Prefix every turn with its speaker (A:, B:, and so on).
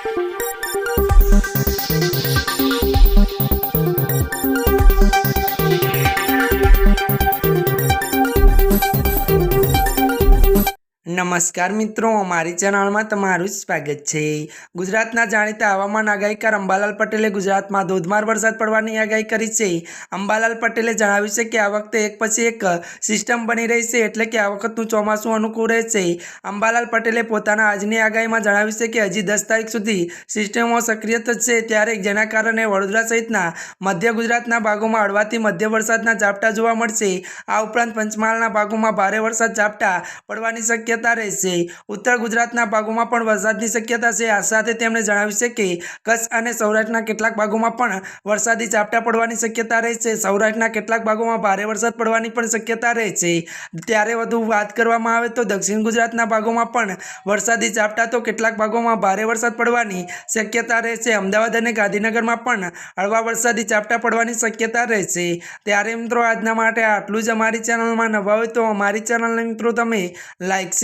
A: Thank you. નમસ્કાર મિત્રો, અમારી ચેનલમાં તમારું સ્વાગત છે. ગુજરાતના જાણીતા હવામાન આગાહીકાર અંબાલાલ પટેલે ગુજરાતમાં ધોધમાર વરસાદ પડવાની આગાહી કરી છે. અંબાલાલ પટેલે જણાવ્યું છે કે આ વખતે એક પછી એક સિસ્ટમ બની રહી છે એટલે કે આ વખતનું ચોમાસું અનુકૂળ રહેશે અંબાલાલ પટેલે પોતાના આજની આગાહીમાં જણાવ્યું છે કે હજી દસ તારીખ સુધી સિસ્ટમો સક્રિય થશે ત્યારે જેના કારણે વડોદરા સહિતના મધ્ય ગુજરાતના ભાગોમાં હળવાથી મધ્ય વરસાદના ઝાપટા જોવા મળશે. આ ઉપરાંત પંચમહાલના ભાગોમાં ભારે વરસાદ ઝાપટા પડવાની શક્યતા રહેશે. ઉત્તર ગુજરાતના ભાગોમાં પણ વરસાદની શક્યતા છે. આ સાથે તેમણે જણાવ્યું છે કે કચ્છ અને સૌરાષ્ટ્રના કેટલાક ભાગોમાં પણ વરસાદી ઝાપટા પડવાની શક્યતા રહેશે. સૌરાષ્ટ્રના કેટલાક ભાગોમાં ભારે વરસાદ પડવાની પણ શક્યતા રહેશે. ત્યારે વધુ વાત કરવામાં આવે તો દક્ષિણ ગુજરાતના ભાગોમાં પણ વરસાદી ઝાપટા તો કેટલાક ભાગોમાં ભારે વરસાદ પડવાની શક્યતા રહેશે. અમદાવાદ અને ગાંધીનગરમાં પણ હળવા વરસાદી ઝાપટા પડવાની શક્યતા રહેશે. ત્યારે મિત્રો, આજના માટે આટલું જ અમારી ચેનલમાં નવા હોય તો અમારી ચેનલને મિત્રો તમે લાઇક